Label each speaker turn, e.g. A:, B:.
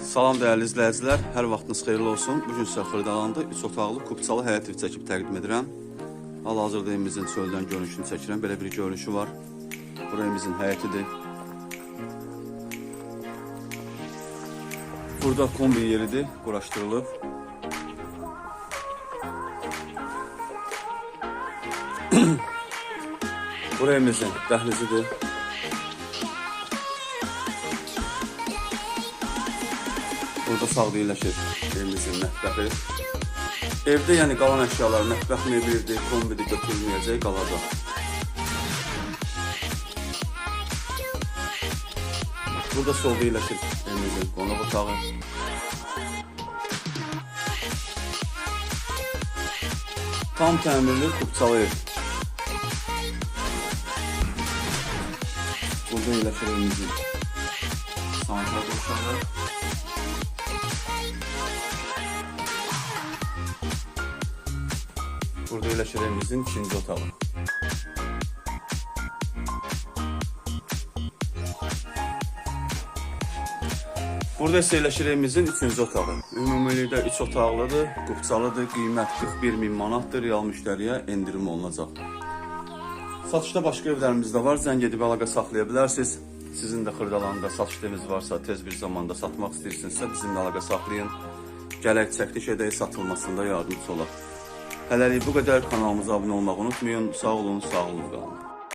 A: Salam dəyərli izləyicilər, hər vaxtınız xeyirli olsun. Bu gün sizə Xırdalanda 3 otaqlı kupçalı həyət evi çəkib təqdim edirəm. Hal-hazırda evimizin çöldən görünüşünü çəkirəm. Belə bir görünüşü var. Bura evimizin həyətidir. Burada kombi yeridir, quraşdırılıb. Bura evimizin dəhlizidir. Burada sağlayırlaşır evimizin mətbəxi. Evdə yəni qalan əşyalar, mətbəx mebelidir, kombidir götürülməyəcək, qalacaq. Burada solda yerləşir evimizin qonaq otağı. Tam təmirli kubçalı ev. Burada yerləşir evimizin sanitar duşağı. Burada evimizin ikinci otağı. Burada isə yerləşir evimizin üçüncü otağı. Ümumilikdə 3 otaqlıdır, qubçalıdır, qiymət 41 min manatdır, real müştəriyə endirim olunacaq. Satışda başqa evlərimiz də var, zəng edib əlaqə saxlaya bilərsiniz. Sizin də Xırdalanda satış eviniz varsa, tez bir zamanda satmaq istəyirsinizsə bizimlə əlaqə saxlayın. Gələk çəkiliş edək, satılmasında yardımcı olaq. Hələlik bu qədər. Kanalımıza abunə olmağı unutmayın. Sağ olun, sağ olun qalın.